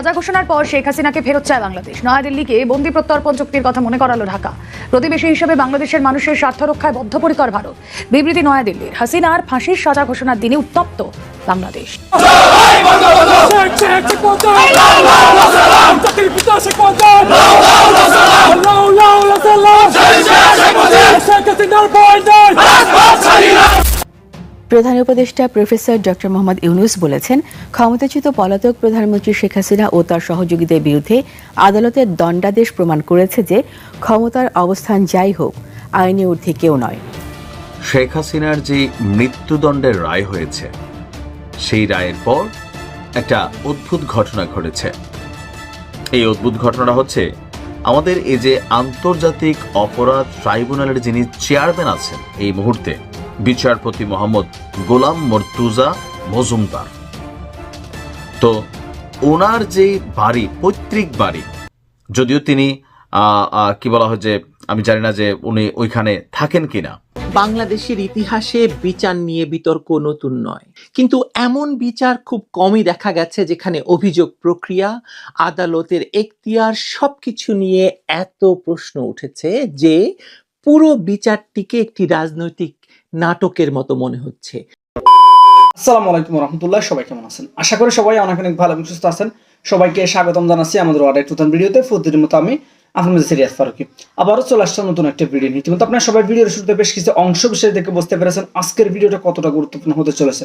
সাজা ঘোষণার পর শেখ হাসিনাকে ফেরত চায় বাংলাদেশ নয়াদিল্লিকে বন্দি প্রত্যর্পণ চুক্তির কথা মনে করালো ঢাকা প্রতিবেশী হিসেবে বাংলাদেশের মানুষের স্বার্থ রক্ষায় বদ্ধপরিকর ভারত বিবৃতি নয়াদিল্লির হাসিনার ফাঁসির সাজা ঘোষণার দিনে উত্তপ্ত বাংলাদেশ প্রধান উপদেষ্টা প্রফেসর ডক্টর মোহাম্মদ ইউনুস বলেছেন, ক্ষমতাচ্যুত পলাতক প্রধানমন্ত্রী শেখ হাসিনা ও তার সহযোগীদের বিরুদ্ধে আদালতের দণ্ডাদেশ প্রমাণ করেছে যে ক্ষমতার অবস্থান যাই হোক, আইনে ঊর্ধ্বে কেউ নয়। শেখ হাসিনার যে মৃত্যুদণ্ডের রায় হয়েছে, সেই রায়ের পর একটা অদ্ভুত ঘটনা ঘটেছে। এই অদ্ভুত ঘটনাটা হচ্ছে, আমাদের এই যে আন্তর্জাতিক অপরাধ ট্রাইব্যুনালের যিনি চেয়ারম্যান আছেন এই মুহূর্তে বিচারপতি মোহাম্মদ গোলাম মর্তুজা মজুমদার। তো ওনার যে বাড়ি, পৈতৃক বাড়ি, যদিও তিনি কি বলা হয় যে, আমি জানি না যে উনি ওইখানে থাকেন কিনা। বাংলাদেশের ইতিহাসে বিচার নিয়ে বিতর্ক নতুন নয়। কিন্তু এমন বিচার খুব কমই দেখা গেছে যেখানে অভিযোগ প্রক্রিয়া, আদালতের এখতিয়ার সবকিছু নিয়ে এত প্রশ্ন উঠেছে যে পুরো বিচারটিকে একটি রাজনৈতিক নাটকের মতো মনে হচ্ছে। আসসালামু আলাইকুম রহমতুল্লাহ, সবাই কেমন আছেন? আশা করি সবাই অনেক অনেক ভালো এবং সুস্থ আছেন। সবাইকে স্বাগতম জানাচ্ছি আমাদের অর্ডার নতুন ভিডিওতে। ফুদ্দির মতো আমি মধ্যে সিরিয়াস ফারুকি। আবারও চলে আসছে নতুন একটা ভিডিও নিয়ে। কিন্তু আপনার সবাই ভিডিওর শুরুতে বেশ কিছু অংশ বিশেষ দেখে বুঝতে পেরেছেন আজকের ভিডিওটা কতটা গুরুত্বপূর্ণ হতে চলেছে।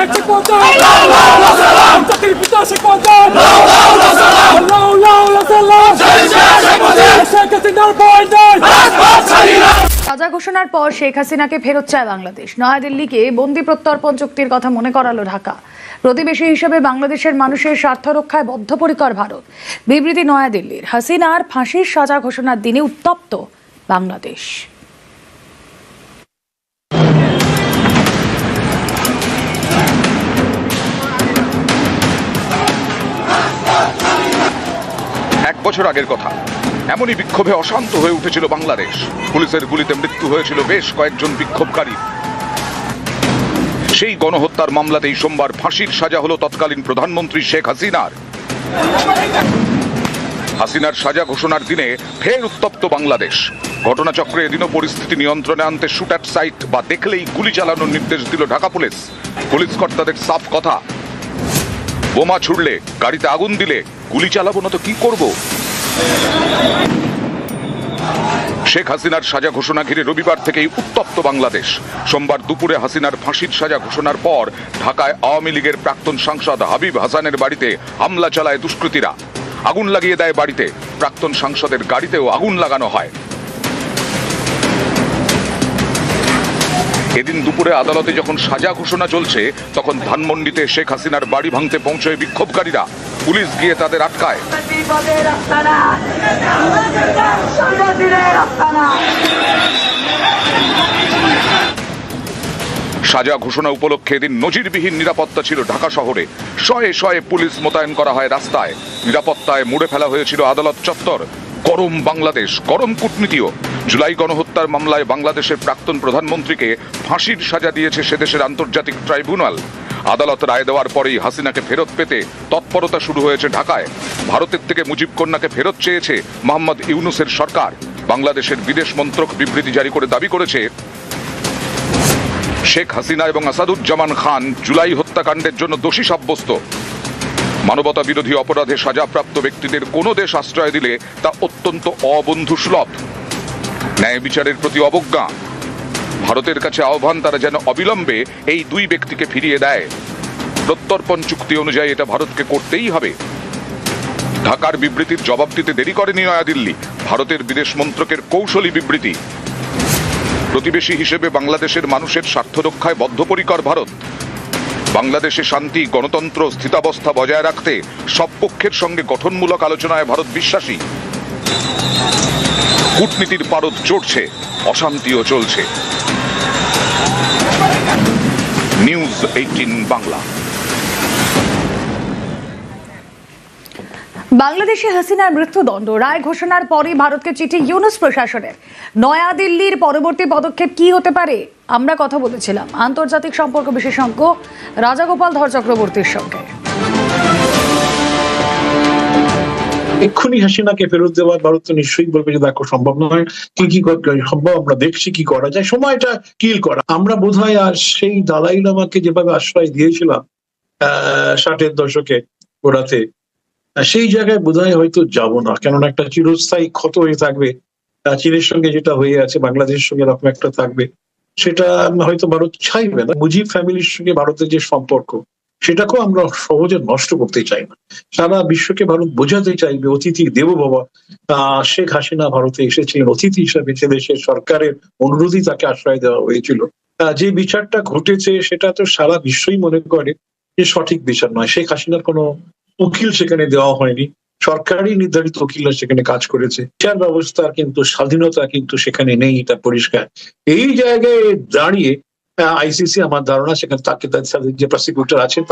শেখ। সাজা ঘোষণার পর শেখ হাসিনাকে ফেরত চায় বাংলাদেশ। নয়াদিল্লিকে বন্দি প্রত্যর্পণ চুক্তির কথা মনে করালো ঢাকা। প্রতিবেশী হিসেবে বাংলাদেশের মানুষের স্বার্থ রক্ষায় বদ্ধপরিকর ভারত। বিবৃতি নয়াদিল্লির। হাসিনার ফাঁসির সাজা ঘোষণার দিনে উত্তপ্ত বাংলাদেশ। বছর আগের কথা। এমনই বিক্ষোভে অশান্ত হয়ে উঠেছিল বাংলাদেশ। পুলিশের গুলিতে মৃত্যু হয়েছিল বেশ কয়েকজন বিক্ষোভকারী। সেই গণহত্যার মামলাতেই সোমবার ফাঁসির সাজা হলো তৎকালীন প্রধানমন্ত্রী শেখ হাসিনার। হাসিনার সাজা ঘোষণার দিনে ফের উত্তপ্ত বাংলাদেশ। ঘটনাচক্রে এদিনও পরিস্থিতি নিয়ন্ত্রণে আনতে শুট অ্যাট সাইট বা দেখলেই গুলি চালানোর নির্দেশ দিল ঢাকা পুলিশ। পুলিশ কর্তাদের সাফ কথা। বোমা ছুড়লে, গাড়িতে আগুন দিলে, গুলি চালাবো না তো কি করব? শেখ হাসিনার সাজা ঘোষণা ঘিরে রবিবার থেকেই উত্তপ্ত বাংলাদেশ। সোমবার দুপুরে হাসিনার ফাঁসির সাজা ঘোষণার পর ঢাকায় আওয়ামী লীগের প্রাক্তন সাংসদ হাবিব হাসানের বাড়িতে হামলা চালায় দুষ্কৃতীরা। আগুন লাগিয়ে দেয় বাড়িতে। প্রাক্তন সাংসদের গাড়িতেও আগুন লাগানো হয়। এদিন দুপুরে আদালতে যখন সাজা ঘোষণা চলছে, তখন ধানমন্ডিতে শেখ হাসিনার বাড়ি ভাঙতে পৌঁছয় বিক্ষোভকারীরা। পুলিশ গিয়ে তাদের আটকায়। সাজা ঘোষণা উপলক্ষে এদিন নজিরবিহীন নিরাপত্তা ছিল ঢাকা শহরে। শয়ে শয়ে পুলিশ মোতায়েন করা হয় রাস্তায়। নিরাপত্তায় মুড়ে ফেলা হয়েছিল আদালত চত্বর। গরম বাংলাদেশ, গরম কূটনীতিও। জুলাই গণহত্যার মামলায় বাংলাদেশের প্রাক্তন প্রধানমন্ত্রীকে ফাঁসির সাজা দিয়েছে সেদেশের আন্তর্জাতিক ট্রাইব্যুনাল। আদালত রায় দেওয়ার পরেই হাসিনাকে ফেরত পেতে তৎপরতা শুরু হয়েছে ঢাকায়। ভারতের থেকে মুজিব কন্যাকে ফেরত চেয়েছে মোহাম্মদ ইউনুসের সরকার। বাংলাদেশের বিদেশ মন্ত্রক বিবৃতি জারি করে দাবি করেছে, শেখ হাসিনা এবং আসাদুজ্জামান খান জুলাই হত্যাকাণ্ডের জন্য দোষী সাব্যস্ত। মানবতা বিরোধী অপরাধে সাজাপ্রাপ্ত ব্যক্তিদের কোনো দেশ আশ্রয় দিলে তা অত্যন্ত অবন্ধু অবন্ধুসুলভ ন্যায় বিচারের প্রতি অবজ্ঞা। ভারতের কাছে আহ্বান, তারা যেন অবিলম্বে এই দুই ব্যক্তিকে ফিরিয়ে দেয়। প্রত্যর্পণ চুক্তি অনুযায়ী এটা ভারতকে করতেই হবে। ঢাকার বিবৃতির জবাব দিতে দেরি করেনি নয়াদিল্লি। ভারতের বিদেশ মন্ত্রকের কৌশলী বিবৃতি। প্রতিবেশী হিসেবে বাংলাদেশের মানুষের স্বার্থ রক্ষায় বদ্ধপরিকর ভারত। বাংলাদেশে শান্তি, গণতন্ত্র, স্থিতাবস্থা বজায় রাখতে সব পক্ষের সঙ্গে গঠনমূলক আলোচনায় ভারত বিশ্বাসী। কূটনীতির পারদ চড়ছে, অশান্তিও চলছে। News eighteen Bangla. বাংলাদেশে হাসিনার মৃত্যুদণ্ড। রায় ঘোষণার পরই ভারতকে চিঠি ইউনুস প্রশাসনের। নয়াদিল্লির পরবর্তী পদক্ষেপ কি হতে পারে? আমরা কথা বলেছিলাম। আন্তর্জাতিক সম্পর্ক বিশেষজ্ঞ রাজাগোপাল ধর চক্রবর্তীর সঙ্গে। এক্ষুনি হাসিনাকে ফেরত দেওয়া ভারত তো নিশ্চয়ই বলবে যে, দেখো, সম্ভব নয়। কি কি সম্ভব? আমরা দেখছি কি করা যায়। সময়টা কিল করা। আমরা বোধ হয় আর সেই দালাই লামাকে যেভাবে আশ্রয় দিয়েছিলাম, আহ, ষাটের দশকে গোড়াতে সেই জায়গায় বোধহয় হয়তো যাব না কেননা একটা চিরস্থায়ী ক্ষত হয়ে থাকবে। আহ, চীনের সঙ্গে যেটা হয়ে আছে বাংলাদেশের সঙ্গে এরকম একটা থাকবে সেটা হয়তো ভারত চাইবে না। মুজিব ফ্যামিলির সঙ্গে ভারতের যে সম্পর্ক সেটাকেও আমরা সহজে নষ্ট করতে চাই না। সারা বিশ্বকে ভারত বোঝাতে চাইবে অতিথি দেব বাবা। আহ শেখ হাসিনা ভারতে এসেছিলেন অতিথি হিসাবে সে দেশের সরকারের অনুরোধই তাকে আশ্রয় দেওয়া হয়েছিল। যে বিচারটা ঘটেছে সেটা তো সারা বিশ্বই মনে করে যে সঠিক বিচার নয়। শেখ হাসিনার কোনো উকিল সেখানে দেওয়া হয়নি। সরকারই নির্ধারিত উকিলরা সেখানে কাজ করেছে। বিচার ব্যবস্থার কিন্তু, স্বাধীনতা কিন্তু সেখানে নেই, এটা পরিষ্কার। এই জায়গায় দাঁড়িয়ে আইসিসি আমার ধারণা, সেখানে তাকে যে প্রসিকিউটর আছেন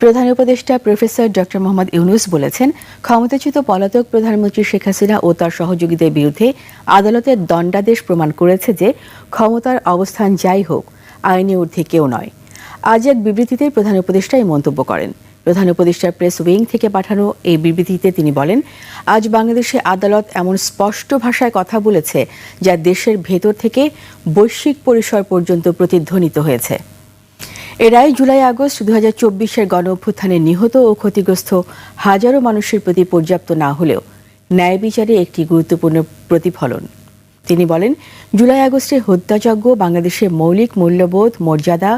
প্রধান উপদেষ্টা প্রফেসর ডক্টর মোহাম্মদ ইউনুস বলেছেন, ক্ষমতাচ্যুত পলাতক প্রধানমন্ত্রী শেখ হাসিনা ও তার সহযোগীদের বিরুদ্ধে আদালতের দণ্ডাদেশ প্রমাণ করেছে যে ক্ষমতার অবস্থান যাই হোক, আইনি ঊর্ধ্বে কেউ নয়। আজ এক বিবৃতিতে প্রধান উপদেষ্টা এই মন্তব্য করেন। প্রধান উপদেষ্টার প্রেস উইং থেকে পাঠানো এই বিবৃতিতে তিনি বলেন, আজ বাংলাদেশে আদালত এমন স্পষ্ট ভাষায় কথা বলেছে যা দেশের ভেতর থেকে বৈশ্বিক পরিসর পর্যন্ত প্রতিধ্বনিত হয়েছে। এরাই জুলাই আগস্ট দু হাজার চব্বিশের গণ অভ্যুত্থানে নিহত ও ক্ষতিগ্রস্ত হাজারো মানুষের প্রতি পর্যাপ্ত না হলেও ন্যায় বিচারে একটি গুরুত্বপূর্ণ প্রতিফলন। তিনি বলেন, জুলাই আগস্টে হত্যাযজ্ঞ বাংলাদেশের মৌলিক মূল্যবোধ, মর্যাদা,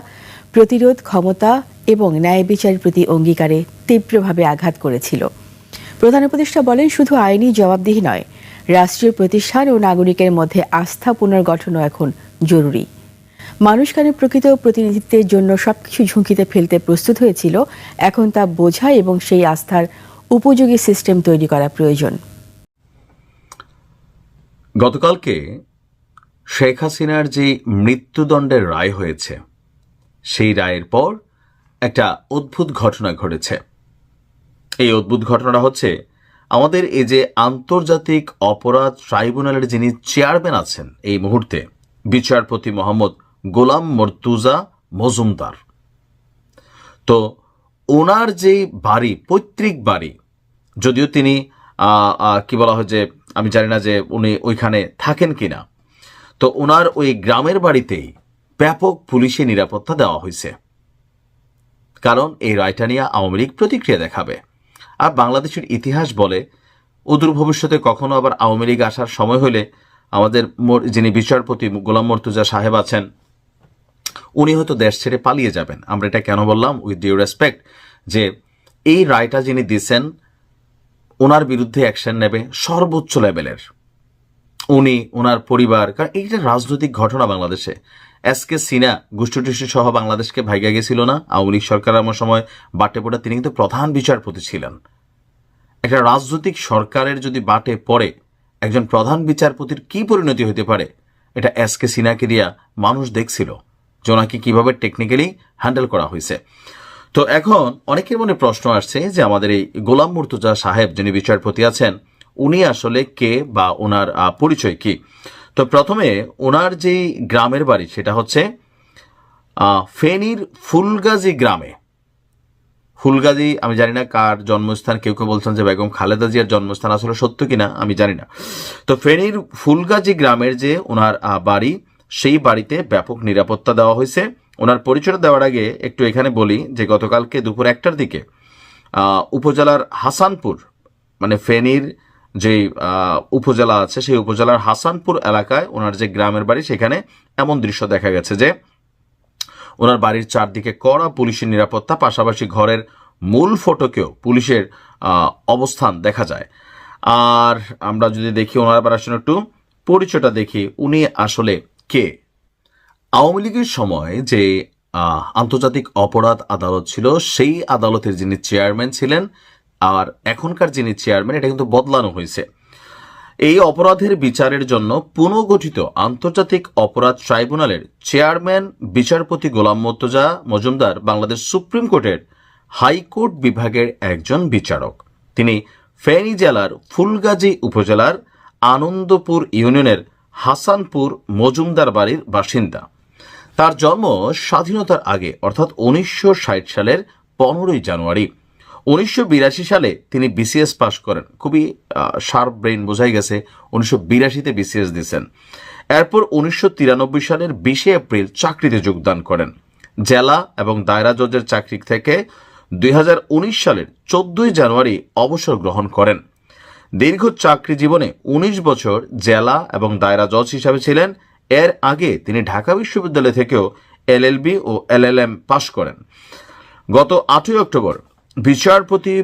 প্রতিরোধ ক্ষমতা এবং ন্যায় বিচারের প্রতি অঙ্গীকারে তীব্রভাবে আঘাত করেছিল। প্রধান উপদেষ্টা বলেন, শুধু আইনি জবাবদিহি নয়, রাষ্ট্রীয় প্রতিষ্ঠান ও নাগরিকের মধ্যে আস্থা পুনর্গঠনও এখন জরুরি। মানুষ কেন প্রকৃত প্রতিনিধিত্বের জন্য সবকিছু ঝুঁকিতে ফেলতে প্রস্তুত হয়েছিল, এখন তা বোঝা এবং সেই আস্থার উপযোগী সিস্টেম তৈরি করা প্রয়োজন। গতকালকে শেখ হাসিনার যে মৃত্যুদণ্ডের রায় হয়েছে, সেই রায়ের পর একটা অদ্ভুত ঘটনা ঘটেছে। এই অদ্ভুত ঘটনাটা হচ্ছে, আমাদের এই যে আন্তর্জাতিক অপরাধ ট্রাইব্যুনালের যিনি চেয়ারম্যান আছেন এই মুহূর্তে, বিচারপতি মোহাম্মদ গোলাম মর্তুজা মজুমদার। তো ওনার যে বাড়ি, পৈতৃক বাড়ি, যদিও তিনি কি বলা হয় যে, আমি জানি না যে উনি ওইখানে থাকেন কিনা, তো ওনার ওই গ্রামের বাড়িতেই ব্যাপক পুলিশি নিরাপত্তা দেওয়া হয়েছে। কারণ এই রায়টা নিয়ে আওয়ামী লীগ প্রতিক্রিয়া দেখাবে। আর বাংলাদেশের ইতিহাস বলে অদূর ভবিষ্যতে কখনো আবার আওয়ামী লীগ আসার সময় হলে আমাদের যিনি বিচারপতি গোলাম মর্তুজা সাহেব আছেন, উনি হয়তো দেশ ছেড়ে পালিয়ে যাবেন। আমরা এটা কেন বললাম? উইথ ডিউ রেসপেক্ট যে এই রায়টা যিনি দিচ্ছেন ওনার বিরুদ্ধে অ্যাকশন নেবে সর্বোচ্চ লেভেলের উনি ওনার পরিবার, কারণ এইটা রাজনৈতিক ঘটনা বাংলাদেশে। এস কে সিনা গোষ্ঠীটুষ্টি সহ বাংলাদেশকে ভাইগা গেছিল না। আওয়ামী লীগ সরকার আমার সময় বাটে পড়ে তিনি কিন্তু প্রধান বিচারপতি ছিলেন। একটা রাজনৈতিক সরকারের যদি বাটে পড়ে, একজন প্রধান বিচারপতির কি পরিণতি হতে পারে? এটা এস কে সিনাকে দিয়া মানুষ দেখছিল যে ওনাকে কীভাবে টেকনিক্যালি হ্যান্ডেল করা হয়েছে। তো এখন অনেকের মনে প্রশ্ন আসছে যে আমাদের এই গোলাম মুর্তুজা সাহেব যিনি বিচারপতি আছেন, উনি আসলে কে বা ওনার পরিচয় কি? তো প্রথমে ওনার যে গ্রামের বাড়ি, সেটা হচ্ছে ফেনীর ফুলগাজী গ্রামে। ফুলগাজী, আমি জানি না কার জন্মস্থান, কেউ কেউ বলছেন যে বেগম খালেদা জিয়ার জন্মস্থান আসলে সত্য কিনা, আমি জানি না। তো ফেনীর ফুলগাজী গ্রামের যে ওনার বাড়ি, সেই বাড়িতে ব্যাপক নিরাপত্তা দেওয়া হয়েছে। ওনার পরিচয় দেওয়ার আগে একটু এখানে বলি যে গতকালকে দুপুর একটার দিকে উপজেলার হাসানপুর মানে ফেনীর যে উপজেলা আছে, সেই উপজেলার হাসানপুর এলাকায় ওনার যে গ্রামের বাড়ি, সেখানে এমন দৃশ্য দেখা গেছে যে ওনার বাড়ির চারদিকে কড়া পুলিশের নিরাপত্তা, পাশাপাশি ঘরের মূল ফটোকেও পুলিশের অবস্থান দেখা যায়। আর আমরা যদি দেখি ওনার আবার আসলে একটু, পরিচয়টা দেখি, উনি আসলে কে? আওয়ামী লীগের সময় যে আন্তর্জাতিক অপরাধ আদালত ছিল, সেই আদালতের যিনি চেয়ারম্যান ছিলেন আর এখনকার যিনি চেয়ারম্যান এটা কিন্তু বদলানো হয়েছে। এই অপরাধের বিচারের জন্য পুনর্গঠিত আন্তর্জাতিক অপরাধ ট্রাইব্যুনালের চেয়ারম্যান বিচারপতি গোলাম মর্তজা মজুমদার বাংলাদেশ সুপ্রিম কোর্টের হাইকোর্ট বিভাগের একজন বিচারক। তিনি ফেনী জেলার ফুলগাজী উপজেলার আনন্দপুর ইউনিয়নের হাসানপুর মজুমদার বাড়ির বাসিন্দা। তার জন্ম স্বাধীনতার আগে, অর্থাৎ উনিশশো ষাট সালের পনেরোই জানুয়ারি। উনিশশো বিরাশি সালে তিনি বিসিএস পাশ করেন। খুবই শার্প ব্রেইন বোঝাই গেছে, উনিশশো বিরাশিতে বিসিএস দিয়েছেন। এরপর উনিশশো তিরানব্বই সালের বিশে এপ্রিল চাকরিতে যোগদান করেন। জেলা এবং দায়রা জজের চাকরি থেকে দুই হাজার উনিশ সালের চোদ্দই জানুয়ারি অবসর গ্রহণ করেন। দীর্ঘ চাকরি জীবনে ১৯ বছর জেলা এবং দায়রা জজ হিসাবে ছিলেন। এর আগে তিনি ঢাকা বিশ্ববিদ্যালয় থেকেও এলএলবি ও এলএলএম পাশ করেন। গত আটই অক্টোবর বিচারপতি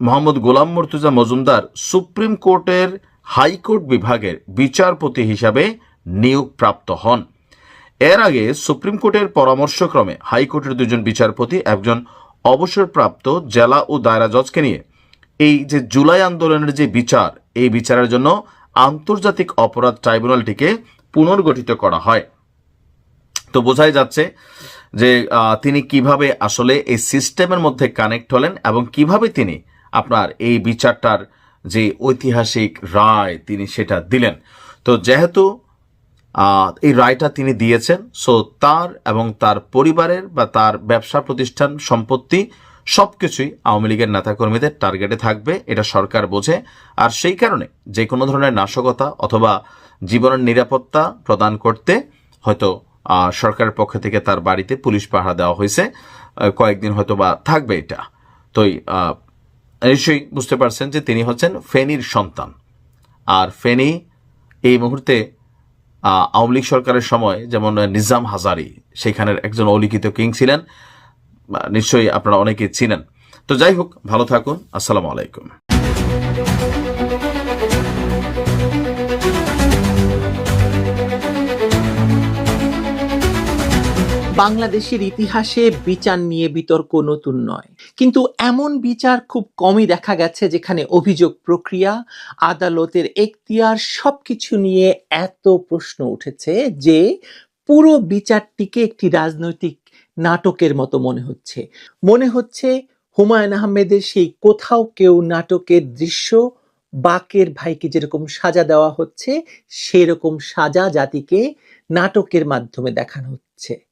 মোহাম্মদ গোলাম মর্তুজা মজুমদার সুপ্রিম কোর্টের হাইকোর্ট বিভাগের বিচারপতি হিসাবে নিয়োগপ্রাপ্ত হন। এর আগে সুপ্রিম কোর্টের পরামর্শক্রমে হাইকোর্টের দুজন বিচারপতি, একজন অবসরপ্রাপ্ত জেলা ও দায়রা জজকে নিয়ে এই যে জুলাই আন্দোলনের যে বিচার, এই বিচারের জন্য আন্তর্জাতিক অপরাধ ট্রাইব্যুনালটিকে পুনর্গঠিত করা হয়। তো বোঝাই যাচ্ছে যে তিনি কীভাবে আসলে এই সিস্টেমের মধ্যে কানেক্ট হলেন এবং কীভাবে তিনি আপনার এই বিচারটার যে ঐতিহাসিক রায় তিনি সেটা দিলেন। তো যেহেতু এই রায়টা তিনি দিয়েছেন, সো তার এবং তার পরিবারের বা তার ব্যবসা প্রতিষ্ঠান সম্পত্তি সব কিছুই আওয়ামী লীগের নেতাকর্মীদের টার্গেটে থাকবে, এটা সরকার বোঝে। আর সেই কারণে যে কোনো ধরনের নাশকতা অথবা জীবনের নিরাপত্তা প্রদান করতে হয়তো সরকারের পক্ষ থেকে তার বাড়িতে পুলিশ পাহারা দেওয়া হয়েছে। কয়েকদিন হয়তো বা থাকবে এটা। তো নিশ্চয়ই বুঝতে পারছেন যে তিনি হচ্ছেন ফেনীর সন্তান। আর ফেনী এই মুহূর্তে আওয়ামী লীগ সরকারের সময় যেমন নিজাম হাজারি, সেখানের একজন অলিখিত কিং ছিলেন। নিশ্চয়ই আপনারা অনেকে চিনেন। তো যাই হোক, ভালো থাকুন। আসসালামু আলাইকুম। বাংলাদেশের ইতিহাসে বিচার নিয়ে বিতর্ক নতুন নয়। কিন্তু এমন বিচার খুব কমই দেখা গেছে যেখানে অভিযোগ প্রক্রিয়া, আদালতের এখতিয়ার সবকিছু নিয়ে এত প্রশ্ন উঠেছে যে পুরো বিচারটিকে একটি রাজনৈতিক নাটকের মতো মনে হচ্ছে। মনে হচ্ছে হুমায়ুন আহমেদের সেই কোথাও কেউ নাটকের দৃশ্য, বাকের ভাইকে যেরকম সাজা দেওয়া হচ্ছে, সেরকম সাজা জাতিকে নাটকের মাধ্যমে দেখানো হচ্ছে।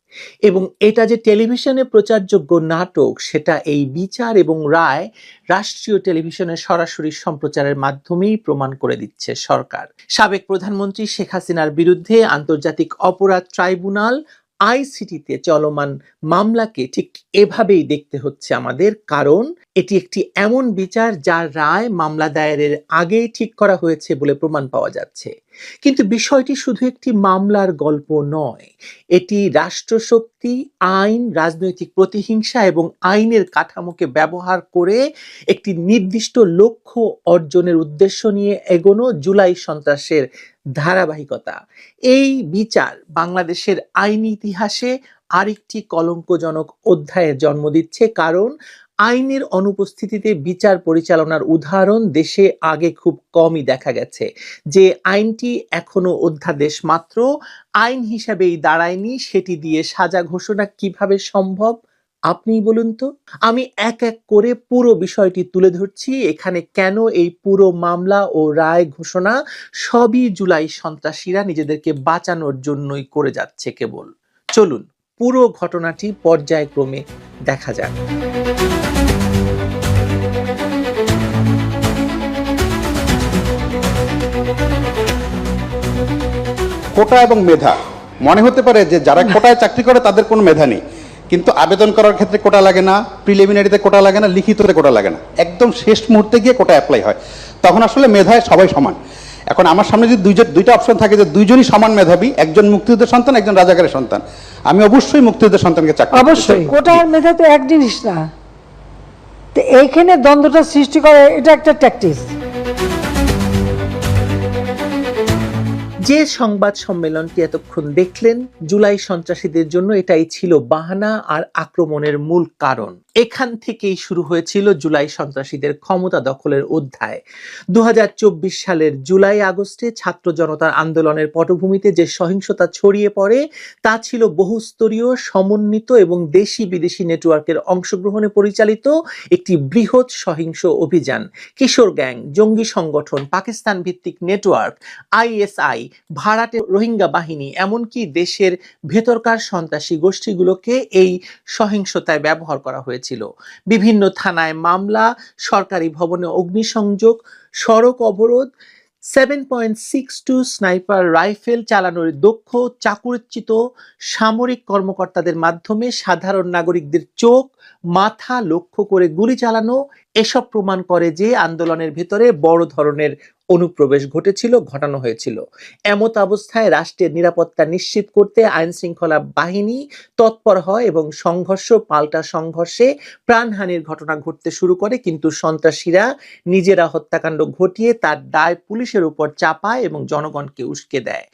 এবং এটা যে টেলিভিশনে প্রচারযোগ্য নাটক, সেটা এই বিচার এবং রায় রাষ্ট্রীয় টেলিভিশনে সরাসরি সম্প্রচারের মাধ্যমেই প্রমাণ করে দিচ্ছে সরকার। সাবেক প্রধানমন্ত্রী শেখ হাসিনার বিরুদ্ধে আন্তর্জাতিক অপরাধ ট্রাইব্যুনাল আইসিটিতে চলমান মামলাকে ঠিক এভাবেই দেখতে হচ্ছে আমাদের, কারণ এটি একটি এমন বিচার যার রায় মামলা দায়েরের আগেই ঠিক করা হয়েছে বলে প্রমাণ পাওয়া যাচ্ছে। কিন্তু বিষয়টি শুধু একটি মামলার গল্প নয়। এটি রাষ্ট্রশক্তি, আইন, রাজনৈতিক প্রতিহিংসা এবং আইনের কাঠামোকে ব্যবহার করে একটি নির্দিষ্ট লক্ষ্য অর্জনের উদ্দেশ্য নিয়ে এগোনো জুলাই সন্ত্রাসের ধারাবাহিকতা। এই বিচার বাংলাদেশের আইন ইতিহাসে আরেকটি কলঙ্কজনক অধ্যায়ের জন্ম দিচ্ছে কারণ আইনের অনুপস্থিতিতে বিচার পরিচালনার উদাহরণ দেশে আগে খুব কমই দেখা গেছে। যে আইনটি এখনও অধ্যাদেশ মাত্র, আইন হিসাবেই দাঁড়ায়নি, সেটি দিয়ে সাজা ঘোষণা কীভাবে সম্ভব? আপনিই বলুন তো। আমি এক এক করে পুরো বিষয়টি তুলে ধরছি। এখানে কেন এই পুরো মামলা ও রায় ঘোষণা সবই জুলাই সন্ত্রাসীরা নিজেদেরকে বাঁচানোর জন্যই করে যাচ্ছে কেবল। চলুন, পুরো ঘটনাটি পর্যায়ক্রমে দেখা যাক। কোটা এবং মেধা। মনে হতে পারে যে যারা কোটায় চাকরি করে তাদের কোনো মেধা নেই। কিন্তু আবেদন করার ক্ষেত্রে কোটা লাগে না প্রিলিমিনারিতে কোটা লাগে না লিখিততে কোটা লাগে না। একদম শেষ মুহূর্তে গিয়ে কোটা অ্যাপ্লাই হয়। তখন আসলে মেধায় সবাই সমান। এখন আমার সামনে যদি দুইজন দুইটা অপশন থাকে যে দুইজনই সমান মেধাবী একজন মুক্তিযুদ্ধের সন্তান একজন রাজাকারের সন্তান। আমি অবশ্যই মুক্তিযুদ্ধের সন্তানকে চাকরি অবশ্যই। কোটা আর মেধা তো এক জিনিস না। তো এইখানে দ্বন্দ্বটা সৃষ্টি করে এটা একটা ট্যাকটিস যে সংবাদ সম্মেলনটি এতক্ষণ দেখলেন, জুলাই সন্ত্রাসীদের জন্য এটাই ছিল বাহানা আর আক্রমণের মূল কারণ। এখান থেকেই শুরু হয়েছিল জুলাই সন্ত্রাসীদের ক্ষমতা দখলের অধ্যায়। দু হাজার চব্বিশ সালের জুলাই আগস্টে ছাত্র জনতার আন্দোলনের পটভূমিতে যে সহিংসতা ছড়িয়ে পড়ে, তা ছিল বহুস্তরীয়, সমন্বিত এবং দেশি বিদেশি নেটওয়ার্কের অংশগ্রহণে পরিচালিত একটি বৃহৎ সহিংস অভিযান। কিশোর গ্যাং, জঙ্গি সংগঠন পাকিস্তান ভিত্তিক নেটওয়ার্ক, আইএসআই ভাড়াটে রোহিঙ্গা বাহিনী, এমনকি দেশের ভেতরকার সন্ত্রাসী গোষ্ঠীগুলোকে এই সহিংসতায় ব্যবহার করা হয়েছিল। বিভিন্ন থানায় মামলা, সরকারি ভবনে অগ্নিসংযোগ, সড়ক অবরোধ seven point six two sniper rifle চালানোর দক্ষ চাকুরিচ্যুত সামরিক কর্মকর্তাদের মাধ্যমে সাধারণ নাগরিকদের চোখ, মাথা লক্ষ্য করে গুলি চালানো, এসব প্রমাণ করে যে আন্দোলনের ভেতরে বড় ধরনের অনুপ্রবেশ ঘটেছিল, ঘটানো হয়েছিল। এমত অবস্থায় রাষ্ট্রের নিরাপত্তা নিশ্চিত করতে আইন শৃঙ্খলা বাহিনী তৎপর হয় এবং সংঘর্ষ পাল্টা সংঘর্ষে প্রাণহানির ঘটনা ঘটতে শুরু করে, কিন্তু সন্ত্রাসীরা নিজেরা হত্যাকাণ্ড ঘটিয়ে তার দায় পুলিশের উপর চাপায় এবং জনগণকে উস্কে দেয়।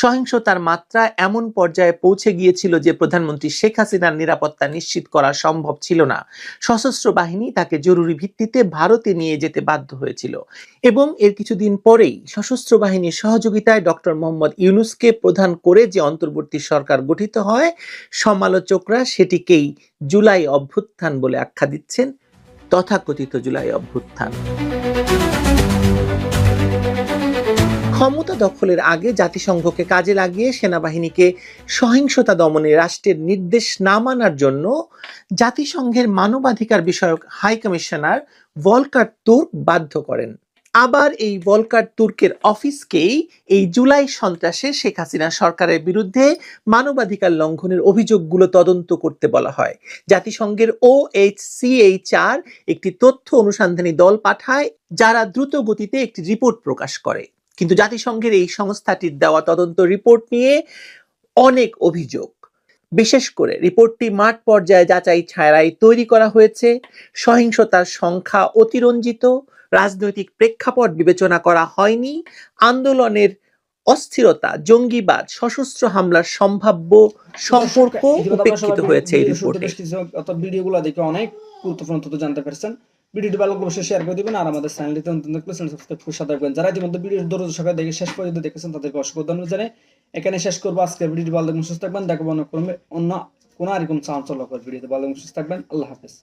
সহিংসতার মাত্রা এমন পর্যায়ে পৌঁছে গিয়েছিল যে প্রধানমন্ত্রী শেখ হাসিনার নিরাপত্তা নিশ্চিত করা সম্ভব ছিল না। সশস্ত্র বাহিনী তাকে জরুরি ভিত্তিতে ভারতে নিয়ে যেতে বাধ্য হয়েছিল এবং এর কিছুদিন পরেই সশস্ত্র বাহিনীর সহযোগিতায় ডক্টর মোহাম্মদ ইউনুসকে প্রধান করে যে অন্তর্বর্তী সরকার গঠিত হয়, সমালোচকরা সেটিকেই জুলাই অভ্যুত্থান বলে আখ্যা দিচ্ছেন, তথাকথিত জুলাই অভ্যুত্থান। ক্ষমতা দখলের আগে জাতিসংঘকে কাজে লাগিয়ে সেনাবাহিনীকে সহিংসতা দমনে রাষ্ট্রের নির্দেশ না মানার জন্য জাতিসংঘের মানবাধিকার বিষয়ক হাই কমিশনার ভলকার তুর্ক বাধ্য করেন। আবার এই ভলকার তুর্কের অফিসকেই এই জুলাই সন্ত্রাসে শেখ হাসিনা সরকারের বিরুদ্ধে মানবাধিকার লঙ্ঘনের অভিযোগগুলো তদন্ত করতে বলা হয়। জাতিসংঘের ও এইচ সিএইচআর একটি তথ্য অনুসন্ধানী দল পাঠায়, যারা দ্রুত গতিতে একটি রিপোর্ট প্রকাশ করে। কিন্তু জাতিসংঘের এই সংস্থাটির দেওয়া তদন্ত রিপোর্ট নিয়ে অনেক অভিযোগ। বিশেষ করে রিপোর্টটি মাঠ পর্যায়ে যাচাই ছাড়াই তৈরি করা হয়েছে। সহিংসতার সংখ্যা অতিরঞ্জিত। রাজনৈতিক প্রেক্ষাপট বিবেচনা করা হয়নি। আন্দোলনের অস্থিরতা জঙ্গিবাদ সশস্ত্র হামলার সম্ভাব্য সম্পর্ক উপেক্ষিত হয়েছে এই রিপোর্টে অর্থাৎ ভিডিওগুলো দেখে অনেক গুরুত্বপূর্ণ তথ্য জানতে পারছেন। ভিডিওটি ভালো লাগলে শেয়ার করে দিবেন আর আমাদের চ্যানেলটিতে নতুন দেখলে চ্যানেল সাবস্ক্রাইব করে সাথে রাখবেন যারা ইতিমধ্যে ভিডিও দরজ সকালে দেখে শেষ পর্যন্ত দেখেছেন তাদেরকে অসংখ্য ধন্যবাদ জানাই। এখানে শেষ করব আজকে ভিডিওটি ভালো সুস্থ থাকবেন। দেখাবো অন্য কোনো অন্য কোনো আর চাঞ্চল্যকর ভিডিওতে ভালো সুস্থ থাকবেন। আল্লাহ হাফেজ।